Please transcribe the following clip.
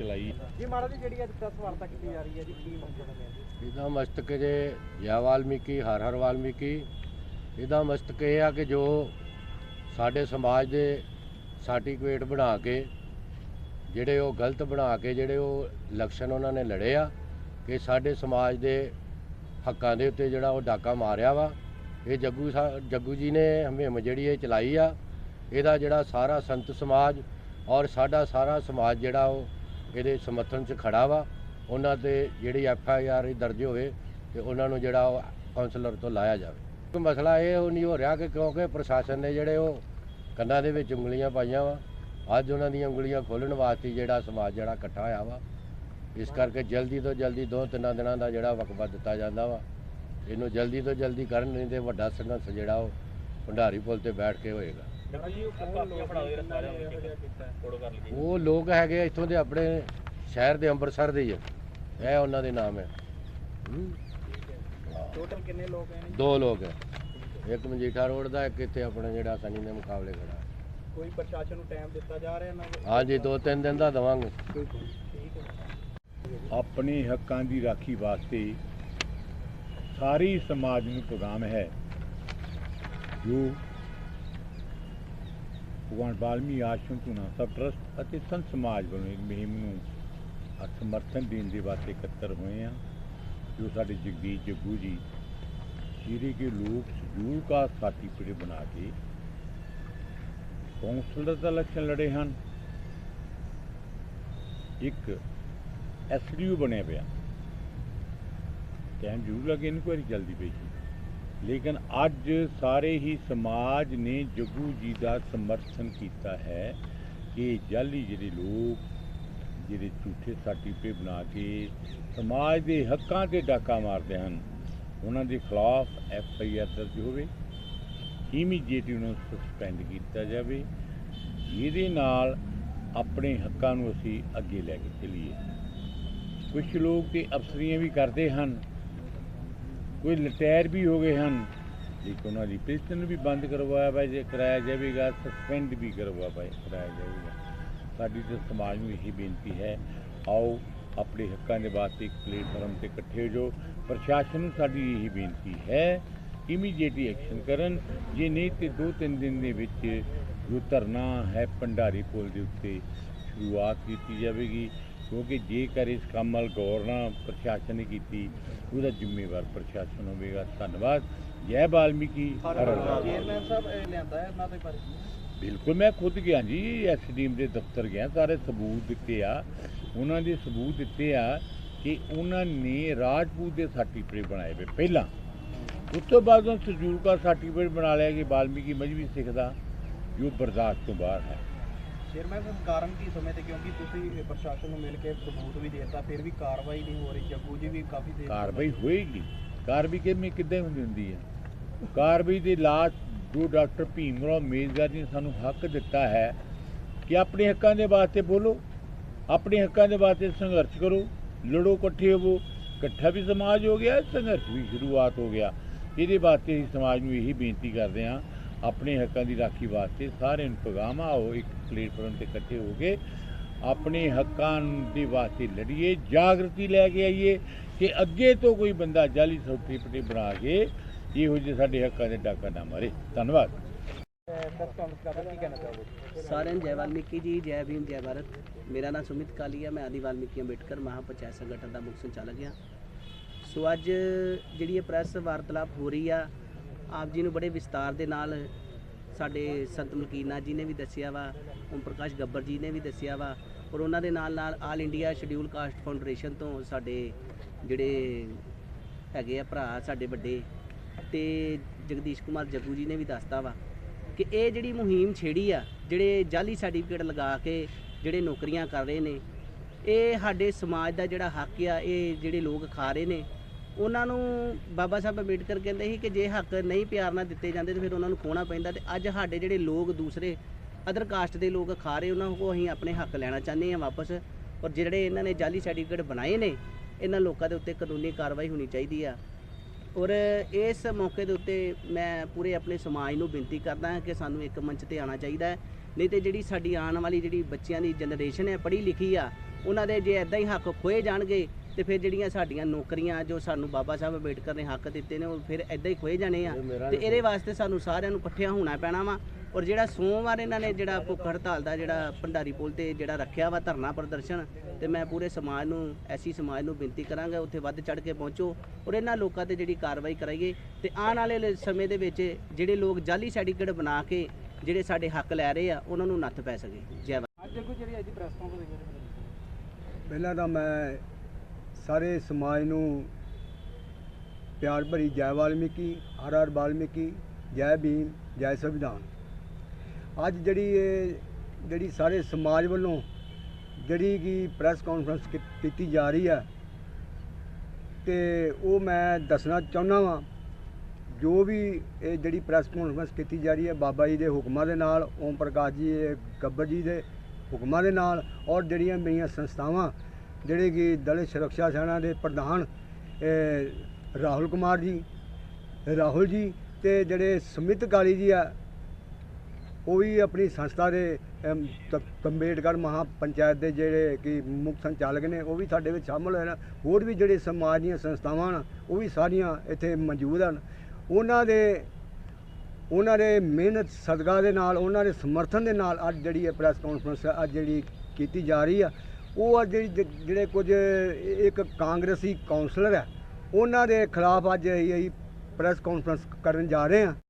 ਚਲਾਈ। ਜੀ ਮਾੜਾ ਜੀ ਜਿਹੜੀ ਅੱਜ ਪ੍ਰੈਸ ਵਾਰਤਾ ਕੀਤੀ ਜਾ ਰਹੀ ਹੈ ਜੀ ਕੀ ਮਕਸਦ ਹੈ ਇਹਦਾ ਮਸਤਕ ਜੇ ਜੈ ਵਾਲਮੀਕੀ ਹਰ ਹਰ ਵਾਲਮੀਕੀ। ਇਹਦਾ ਮਸਤਕ ਇਹ ਆ ਕਿ ਜੋ ਸਾਡੇ ਸਮਾਜ ਦੇ ਸਰਟੀਫਿਕੇਟ ਬਣਾ ਕੇ ਜਿਹੜੇ ਉਹ ਗਲਤ ਬਣਾ ਕੇ ਜਿਹੜੇ ਉਹ ਇਲੈਕਸ਼ਨ ਉਹਨਾਂ ਨੇ ਲੜੇ ਆ ਕਿ ਸਾਡੇ ਸਮਾਜ ਦੇ ਹੱਕਾਂ ਦੇ ਉੱਤੇ ਜਿਹੜਾ ਉਹ ਡਾਕਾ ਮਾਰਿਆ ਵਾ। ਇਹ ਜੱਗੂ ਸਾ- ਜੱਗੂ ਜੀ ਨੇ ਹਮੇਮ ਜਿਹੜੀ ਇਹ ਚਲਾਈ ਆ। ਇਹਦਾ ਜਿਹੜਾ ਸਾਰਾ ਸੰਤ ਸਮਾਜ ਔਰ ਸਾਡਾ ਸਾਰਾ ਸਮਾਜ ਜਿਹੜਾ ਉਹ ਇਹਦੇ ਸਮਰਥਨ 'ਚ ਖੜਾ ਵਾ। ਉਹਨਾਂ ਤੇ ਜਿਹੜੀ ਐਫ ਆਈ ਆਰ ਦਰਜ ਹੋਵੇ ਤੇ ਉਹਨਾਂ ਨੂੰ ਜਿਹੜਾ ਉਹ ਕਾਉਂਸਲਰ ਤੋਂ ਲਾਇਆ ਜਾਵੇ। ਕੋਈ ਮਸਲਾ ਇਹ ਨਹੀਂ ਹੋ ਰਿਹਾ ਕਿ ਕਿਉਂਕਿ ਪ੍ਰਸ਼ਾਸਨ ਨੇ ਜਿਹੜੇ ਉਹ ਕੰਨਾਂ ਦੇ ਵਿੱਚ ਉਂਗਲੀਆਂ ਪਾਈਆਂ ਵਾ। ਅੱਜ ਉਹਨਾਂ ਦੀਆਂ ਉਂਗਲੀਆਂ ਖੋਲਣ ਵਾਸਤੇ ਜਿਹੜਾ ਸਮਾਜ ਜਿਹੜਾ ਇਕੱਠਾ ਹੋਇਆ ਵਾ। ਇਸ ਕਰਕੇ ਜਲਦੀ ਤੋਂ ਜਲਦੀ ਦੋ ਤਿੰਨਾਂ ਦਿਨਾਂ ਦਾ ਜਿਹੜਾ ਵਕਫਾ ਦਿੱਤਾ ਜਾਂਦਾ ਵਾ। ਇਹਨੂੰ ਜਲਦੀ ਤੋਂ ਜਲਦੀ ਕਰਨ ਨਹੀਂ ਤੇ ਵੱਡਾ ਸੰਘਰਸ਼ ਜਿਹੜਾ ਉਹ ਭੰਡਾਰੀ ਪੁਲ ਤੇ ਬੈਠ ਕੇ ਹੋਏਗਾ। ਜੀ ਉਹ ਕੌਣ ਲੋਕ ਫੜਾ ਦੇ ਰਸਤਾ ਕੀਤਾ ਫੋਟੋ ਕਰ ਲਈ ਉਹ ਲੋਕ ਹੈਗੇ ਆ ਇੱਥੋਂ ਦੇ ਆਪਣੇ ਸ਼ਹਿਰ ਦੇ ਅੰਮ੍ਰਿਤਸਰ ਦੇ ਹੀ ਆ। ਇਹ ਉਹਨਾਂ ਦੇ ਨਾਮ ਹੈ। ਹੂੰ। ਟੋਟਲ ਕਿੰਨੇ ਲੋਕ ਹੈ ਦੋ ਲੋਕ ਹੈ। ਇੱਕ ਮਜੀਠਾ ਰੋਡ ਦਾ ਇੱਕ ਇੱਥੇ ਆਪਣਾ ਜਿਹੜਾ ਸਨੀ ਦੇ ਮੁਕਾਬਲੇ ਖੜਾ। ਹੈ। ਕੋਈ ਪ੍ਰਸ਼ਾਸਨ ਨੂੰ ਟਾਈਮ ਦਿੱਤਾ ਜਾ ਰਿਹਾ ਨਾ ਹਾਂਜੀ ਦੋ ਤਿੰਨ ਦਿਨ ਦਾ ਦਵਾਂਗੇ। ਠੀਕ ਹੈ। ਆਪਣੇ ਹੱਕਾਂ ਦੀ ਰਾਖੀ ਵਾਸਤੇ ਸਾਰੀ ਸਮਾਜ ਨੂੰ ਪੈਗਾਮ ਹੈ। ਜੋ ਭਗਵਾਨ ਬਾਲਮੀ ਆਸ਼ਰਮ ਧੂਣਾ ਸਭ ਟਰਸਟ ਅਤੇ ਸੰਤ ਸਮਾਜ ਵੱਲੋਂ ਇੱਕ ਮੁਹਿੰਮ ਨੂੰ ਸਮਰਥਨ ਦੇਣ ਦੇ ਵਾਸਤੇ ਇਕੱਤਰ ਹੋਏ ਆ ਜੋ ਸਾਡੇ ਜਗਦੀਸ਼ ਜੱਗੂ ਜੀ, ਜਿਹੜੇ ਕਿ ਲੋਕ ਸ਼ਡਿਊਲ ਕਾ ਸਰਟੀਫਿਕੇਟ ਬਣਾ ਕੇ ਕੌਂਸਲਰ ਦਾ ਇਲੈਕਸ਼ਨ ਲੜੇ ਹਨ। ਇੱਕ ਐਸਡੀਓ ਬਣਿਆ ਪਿਆ। ਟਾਈਮ ਜ਼ਰੂਰ ਲੱਗੇ ਇਨਕੁਆਇਰੀ ਜਲਦੀ ਪਈ ਸੀ ਲੇਕਿਨ ਅੱਜ ਸਾਰੇ ਹੀ ਸਮਾਜ ਨੇ ਜੱਗੂ ਜੀ ਦਾ ਸਮਰਥਨ ਕੀਤਾ ਹੈ ਕਿ ਜਾਲੀ ਜਿਹੜੇ ਲੋਕ, ਜਿਹੜੇ ਝੂਠੇ ਸਰਟੀਫਿਕੇਟ ਬਣਾ ਕੇ ਸਮਾਜ ਦੇ ਹੱਕਾਂ ਤੇ ਡਾਕਾ ਮਾਰਦੇ ਹਨ, ਉਹਨਾਂ ਦੇ ਖਿਲਾਫ ਐਫ ਆਈ ਆਰ ਦਰਜ ਹੋਵੇ, ਇਮੀਡੀਏਟਲੀ ਉਹਨਾਂ ਨੂੰ ਸਸਪੈਂਡ ਕੀਤਾ ਜਾਵੇ ਜਿਹਦੇ ਨਾਲ ਆਪਣੇ ਹੱਕਾਂ ਨੂੰ ਅਸੀਂ ਅੱਗੇ ਲੈ ਕੇ ਚੱਲੀਏ। ਕੁਝ ਲੋਕ ਤੇ ਅਫਸਰੀਆਂ ਵੀ ਕਰਦੇ ਹਨ ਕੋਈ ਲਟੈਰ ਵੀ ਹੋ ਗਏ ਹਨ। ਇੱਕ ਉਹਨਾਂ ਦੀ ਪਿਸਟਨ ਵੀ ਬੰਦ ਕਰਵਾਇਆ ਵਾ, ਜੇ ਕਰਾਇਆ ਜਾਵੇਗਾ, ਸਸਪੈਂਡ ਵੀ ਕਰਵਾ ਪਾਏ, ਕਰਾਇਆ ਜਾਵੇਗਾ। ਸਾਡੀ ਤੇ ਸਮਾਜ ਨੂੰ ਇਹੀ ਬੇਨਤੀ ਹੈ, ਆਓ ਆਪਣੇ ਹੱਕਾਂ ਦੇ ਵਾਸਤੇ ਇੱਕ ਪਲੇਟਫਾਰਮ ਤੇ ਇਕੱਠੇ ਹੋ ਜਾਓ। ਪ੍ਰਸ਼ਾਸਨ ਨੂੰ ਸਾਡੀ ਇਹੀ ਬੇਨਤੀ ਹੈ ਇਮੀਡੀਏਟਲੀ ਐਕਸ਼ਨ ਕਰਨ। ਜੇ ਨਹੀਂ ਤੇ ਦੋ ਤਿੰਨ ਦਿਨ ਦੇ ਵਿੱਚ ਜੋ ਧਰਨਾ ਹੈ ਭੰਡਾਰੀ ਪੁਲ ਦੇ ਉੱਤੇ ਸ਼ੁਰੂਆਤ ਕੀਤੀ ਜਾਵੇਗੀ। ਕਿਉਂਕਿ ਜੇਕਰ ਇਸ ਕੰਮ ਵੱਲ ਗੌਰ ਨਾ ਪ੍ਰਸ਼ਾਸਨ ਨੇ ਕੀਤੀ ਉਹਦਾ ਜ਼ਿੰਮੇਵਾਰ ਪ੍ਰਸ਼ਾਸਨ ਹੋਵੇਗਾ। ਧੰਨਵਾਦ। ਜੈ। ਚੇਅਰਮੈਨ ਸਾਹਿਬ ਲਿਆਂਦਾ ਹੈ ਦੇ ਬਾਰੇ। ਬਿਲਕੁਲ ਮੈਂ ਖੁਦ ਗਿਆ ਜੀ ਐਸਡੀਐਮ ਦੇ ਦਫ਼ਤਰ ਗਿਆ ਸਾਰੇ ਸਬੂਤ ਦਿੱਤੇ ਆ। ਉਹਨਾਂ ਦੇ ਸਬੂਤ ਦਿੱਤੇ ਆ ਕਿ ਉਹਨਾਂ ਨੇ ਰਾਜਪੂਤ ਦੇ ਸਰਟੀਫਿਕੇਟ ਬਣਾਏ ਵੇ ਪਹਿਲਾਂ। ਉਸ ਤੋਂ ਬਾਅਦ ਉਹ ਸਜੂਲ ਦਾ ਸਰਟੀਫਿਕੇਟ ਬਣਾ ਲਿਆ ਕਿ ਬਾਲਮੀਕੀ ਮਜਬੀ ਸਿੱਖ ਦਾ ਜੋ ਬਰਦਾਸ਼ਤ ਤੋਂ ਬਾਹਰ ਹੈ। ਚੇਅਰਮੈਨ ਸਾਹਿਬ ਕਾਰਨ ਕੀ ਸਮੇਂ ਤੇ ਕਿਉਂਕਿ ਤੁਸੀਂ ਪ੍ਰਸ਼ਾਸਨ ਨੂੰ ਮਿਲ ਕੇ ਸਬੂਤ ਵੀ ਦੇਤਾ ਫਿਰ ਵੀ ਕਾਰਵਾਈ ਨਹੀਂ ਹੋ ਰਹੀ ਜੱਗੂ ਜੀ ਵੀ ਕਾਫੀ ਦੇਰ ਕਾਰਵਾਈ ਹੋਏਗੀ। ਕਾਰਵਾਈ ਕਿਵੇਂ ਕਿੱਦਾਂ ਹੁੰਦੀ ਹੁੰਦੀ ਹੈ? ਕਾਰਵਾਈ ਦੇ ਲਾਸਟ ਜੋ ਡਾਕਟਰ ਭੀਮ ਰਾਓ ਮੇਜ਼ਗਰ ਜੀ ਨੇ ਸਾਨੂੰ ਹੱਕ ਦਿੱਤਾ ਹੈ ਕਿ ਆਪਣੇ ਹੱਕਾਂ ਦੇ ਵਾਸਤੇ ਬੋਲੋ ਆਪਣੇ ਹੱਕਾਂ ਦੇ ਵਾਸਤੇ ਸੰਘਰਸ਼ ਕਰੋ ਲੜੋ ਇਕੱਠੇ ਹੋਵੋ ਇਕੱਠਾ ਵੀ ਸਮਾਜ ਹੋ ਗਿਆ ਸੰਘਰਸ਼ ਵੀ ਸ਼ੁਰੂਆਤ ਹੋ ਗਿਆ। ਇਹਦੇ ਵਾਸਤੇ ਅਸੀਂ ਸਮਾਜ ਨੂੰ ਇਹੀ ਬੇਨਤੀ ਕਰਦੇ ਹਾਂ ਆਪਣੇ ਹੱਕਾਂ ਦੀ ਰਾਖੀ ਵਾਸਤੇ ਸਾਰਿਆਂ ਨੂੰ ਪੈਗਾਮ ਆਓ, ਇੱਕ ਪਲੇਟਫਾਰਮ ਤੇ ਇਕੱਠੇ ਹੋ ਕੇ ਆਪਣੇ ਹੱਕਾਂ ਦੇ ਵਾਸਤੇ ਲੜੀਏ, ਜਾਗਰਤੀ ਲੈ ਕੇ ਆਈਏ ਕਿ ਅੱਗੇ ਤੋਂ ਕੋਈ ਬੰਦਾ ਜਾਲੀ ਸਰਟੀਫਿਕੇਟ ਬਣਾ ਕੇ ਇਹੋ ਜਿਹੇ ਸਾਡੇ ਹੱਕਾਂ ਦੇ ਡਾਕਾ ਨਾ ਮਾਰੇ। ਧੰਨਵਾਦ। ਸਾਰਿਆਂ ਨੂੰ ਜੈ ਵਾਲਮੀਕੀ ਜੀ, ਜੈ ਭੀਮ, ਜੈ ਭਾਰਤ। ਮੇਰਾ ਨਾਮ ਸੁਮਿਤ ਕਾਲੀ ਕਾਲੀਆ ਮੈਂ ਆਦਿ ਵਾਲਮੀਕੀ ਅੰਬੇਡਕਰ ਮਹਾ ਪੰਚਾਇਤ ਸੰਗਠਨ ਦਾ ਮੁੱਖ ਸੰਚਾਲਕ ਹਾਂ। ਸੋ ਅੱਜ ਜਿਹੜੀ ਇਹ ਪ੍ਰੈਸ ਵਾਰਤਾਲਾਪ ਹੋ ਰਹੀ ਆ ਆਪ ਜੀ ਨੂੰ ਬੜੇ ਵਿਸਤਾਰ ਦੇ ਨਾਲ ਸਾਡੇ ਸੰਤ ਮਲਕੀਨਾ ਜੀ ਨੇ ਵੀ ਦੱਸਿਆ ਵਾ, ਓਮ ਪ੍ਰਕਾਸ਼ ਗੱਬਰ ਜੀ ਨੇ ਵੀ ਦੱਸਿਆ ਵਾ, ਔਰ ਉਹਨਾਂ ਦੇ ਨਾਲ ਨਾਲ all India scheduled caste foundation ਤੋਂ ਸਾਡੇ ਜਿਹੜੇ ਹੈਗੇ ਆ ਭਰਾ ਸਾਡੇ ਵੱਡੇ ਤੇ ਜਗਦੀਸ਼ ਕੁਮਾਰ ਜੱਗੂ ਜੀ ਨੇ ਵੀ ਦੱਸਤਾ ਵਾ ਕਿ ਇਹ ਜਿਹੜੀ ਮੁਹਿੰਮ ਛੇੜੀ ਆ, ਜਿਹੜੇ ਜਾਲੀ ਸਰਟੀਫਿਕੇਟ ਲਗਾ ਕੇ ਜਿਹੜੇ ਨੌਕਰੀਆਂ ਕਰ ਰਹੇ ਨੇ, ਇਹ ਸਾਡੇ ਸਮਾਜ ਦਾ ਜਿਹੜਾ ਹੱਕ ਆ, ਇਹ ਜਿਹੜੇ ਲੋਕ ਖਾ ਰਹੇ ਨੇ ਉਹਨਾਂ ਨੂੰ ਬਾਬਾ ਸਾਹਿਬ ਅੰਬੇਡਕਰ ਕਹਿੰਦੇ ਸੀ ਕਿ ਜੇ ਹੱਕ ਨਹੀਂ ਪਿਆਰ ਨਾਲ ਦਿੱਤੇ ਜਾਂਦੇ ਤੇ ਫਿਰ ਉਹਨਾਂ ਨੂੰ ਖੋਣਾ ਪੈਂਦਾ ਤੇ ਅੱਜ ਸਾਡੇ ਜਿਹੜੇ ਲੋਕ ਦੂਸਰੇ ਅਦਰ ਕਾਸਟ ਦੇ ਲੋਕ ਖਾ ਰਹੇ, ਉਹਨਾਂ ਕੋਲ ਅਸੀਂ ਆਪਣੇ ਹੱਕ ਲੈਣਾ ਚਾਹੁੰਦੇ ਹਾਂ ਵਾਪਸ। ਔਰ ਜਿਹੜੇ ਇਹਨਾਂ ਨੇ ਜਾਲੀ ਸਰਟੀਫਿਕੇਟ ਬਣਾਏ ਨੇ, ਇਹਨਾਂ ਲੋਕਾਂ ਦੇ ਉੱਤੇ ਕਾਨੂੰਨੀ ਕਾਰਵਾਈ ਹੋਣੀ ਚਾਹੀਦੀ ਆ। ਔਰ ਇਸ ਮੌਕੇ ਦੇ ਉੱਤੇ ਮੈਂ ਪੂਰੇ ਆਪਣੇ ਸਮਾਜ ਨੂੰ ਬੇਨਤੀ ਕਰਦਾ ਹਾਂ ਕਿ ਸਾਨੂੰ ਇੱਕ ਮੰਚ ਤੇ ਆਉਣਾ ਚਾਹੀਦਾ ਹੈ। ਨਹੀਂ ਤੇ ਜਿਹੜੀ ਸਾਡੀ ਆਉਣ ਵਾਲੀ ਜਿਹੜੀ ਬੱਚਿਆਂ ਦੀ ਜਨਰੇਸ਼ਨ ਹੈ, ਪੜ੍ਹੀ ਲਿਖੀ ਆ, ਉਹਨਾਂ ਦੇ ਜੇ ਐਦਾਂ ਹੀ ਹੱਕ ਖੋਏ ਜਾਣਗੇ ਤੇ ਫਿਰ ਜਿਹੜੀਆਂ ਸਾਡੀਆਂ ਨੌਕਰੀਆਂ ਜੋ ਸਾਨੂੰ ਬਾਬਾ ਸਾਹਿਬ ਅੰਬੇਡਕਰ ਨੇ ਹੱਕ ਦਿੱਤੇ ਨੇ ਉਹ ਫਿਰ ਐਦਾਂ ਹੀ ਖੋਏ ਜਾਣੇ ਆ। ਤੇ ਇਹਦੇ ਵਾਸਤੇ ਸਾਨੂੰ ਸਾਰਿਆਂ ਨੂੰ ਇਕੱਠਿਆਂ ਹੋਣਾ ਪੈਣਾ ਵਾ। ਔਰ ਜਿਹੜਾ ਸੋਮਵਾਰ ਇਹਨਾਂ ਨੇ ਜਿਹੜਾ ਭੁੱਖ ਹੜਤਾਲ ਦਾ ਜਿਹੜਾ ਭੰਡਾਰੀ ਪੁਲ ਤੇ ਜਿਹੜਾ ਰੱਖਿਆ ਵਾ ਧਰਨਾ ਪ੍ਰਦਰਸ਼ਨ ਤੇ ਮੈਂ ਪੂਰੇ ਸਮਾਜ ਨੂੰ ਐਸੀ ਸਮਾਜ ਨੂੰ ਬੇਨਤੀ ਕਰਾਂਗਾ ਉੱਥੇ ਵੱਧ ਚੜ ਕੇ ਪਹੁੰਚੋ ਔਰ ਇਹਨਾਂ ਲੋਕਾਂ ਤੇ ਜਿਹੜੀ ਕਾਰਵਾਈ ਕਰਾਈਏ। ਤੇ ਆਉਣ ਵਾਲੇ ਸਮੇਂ ਦੇ ਵਿੱਚ ਜਿਹੜੇ ਲੋਕ ਜਾਲੀ ਸਰਟੀਫਿਕੇਟ ਬਣਾ ਕੇ ਜਿਹੜੇ ਸਾਡੇ ਹੱਕ ਲੈ ਰਹੇ ਆ ਉਹਨਾਂ ਨੂੰ ਨੱਥ ਪੈ ਸਕੇ। ਜੈ ਅੱਜ ਜੱਗੂ ਜਿਹੜੀ ਅੱਜ ਦੀ ਪ੍ਰੈਸ ਕਾਨਫਰੰਸ ਪਹਿਲਾਂ ਤਾਂ ਮੈਂ ਸਾਰੇ ਸਮਾਜ ਨੂੰ ਪਿਆਰ ਭਰੀ ਜੈ ਵਾਲਮੀਕੀ, ਹਰ ਹਰ ਵਾਲਮੀਕੀ, ਜੈ ਭੀਮ, ਜੈ ਸੰਵਿਧਾਨ। ਅੱਜ ਜਿਹੜੀ ਇਹ ਜਿਹੜੀ ਸਾਰੇ ਸਮਾਜ ਵੱਲੋਂ ਜਿਹੜੀ ਕਿ ਪ੍ਰੈਸ ਕਾਨਫਰੰਸ ਕੀਤੀ ਜਾ ਰਹੀ ਹੈ, ਤੇ ਉਹ ਮੈਂ ਦੱਸਣਾ ਚਾਹੁੰਦਾ ਵਾਂ, ਜੋ ਵੀ ਇਹ ਜਿਹੜੀ ਪ੍ਰੈਸ ਕਾਨਫਰੰਸ ਕੀਤੀ ਜਾ ਰਹੀ ਹੈ, ਬਾਬਾ ਜੀ ਦੇ ਹੁਕਮਾਂ ਦੇ ਨਾਲ, ਓਮ ਪ੍ਰਕਾਸ਼ ਜੀ ਗੱਬਰ ਜੀ ਦੇ ਹੁਕਮਾਂ ਦੇ ਨਾਲ, ਔਰ ਜਿਹੜੀਆਂ ਮੇਰੀਆਂ ਸੰਸਥਾਵਾਂ ਜਿਹੜੇ ਕਿ ਦਲਿਤ ਸੁਰੱਖਿਆ ਸੈਨਾ ਦੇ ਪ੍ਰਧਾਨ ਰਾਹੁਲ ਕੁਮਾਰ ਜੀ ਰਾਹੁਲ ਜੀ ਤੇ ਜਿਹੜੇ ਸਮਿਤ ਕਾਲੀ ਜੀ ਆ ਉਹ ਵੀ ਆਪਣੀ ਸੰਸਥਾ ਦੇ ਅਮ, ਅੰਬੇਡਕਰ ਮਹਾ ਪੰਚਾਇਤ ਦੇ ਜਿਹੜੇ ਕਿ ਮੁੱਖ ਸੰਚਾਲਕ ਨੇ ਉਹ ਵੀ ਸਾਡੇ ਵਿੱਚ ਸ਼ਾਮਲ ਹੋਏ ਨੇ। ਹੋਰ ਵੀ ਜਿਹੜੇ ਸਮਾਜ ਦੀਆਂ ਸੰਸਥਾਵਾਂ ਹਨ ਉਹ ਵੀ ਸਾਰੀਆਂ ਇੱਥੇ ਮੌਜੂਦ ਹਨ। ਉਹਨਾਂ ਦੇ ਉਹਨਾਂ ਦੇ ਮਿਹਨਤ ਸਦਕਾ ਦੇ ਨਾਲ ਉਹਨਾਂ ਦੇ ਸਮਰਥਨ ਦੇ ਨਾਲ ਅੱਜ ਜਿਹੜੀ ਇਹ ਪ੍ਰੈਸ ਕਾਨਫਰੰਸ ਅੱਜ ਜਿਹੜੀ ਕੀਤੀ ਜਾ ਰਹੀ ਆ ਉਹ ਅੱਜ ਜਿਹੜੀ ਜਿਹੜੇ ਕੁਝ ਇੱਕ ਕਾਂਗਰਸੀ ਕਾਉਂਸਲਰ ਹੈ, ਉਹਨਾਂ ਦੇ ਖਿਲਾਫ ਅੱਜ ਅਸੀਂ ਅਸੀਂ ਪ੍ਰੈਸ ਕਾਨਫਰੰਸ ਕਰਨ ਜਾ ਰਹੇ ਹਾਂ।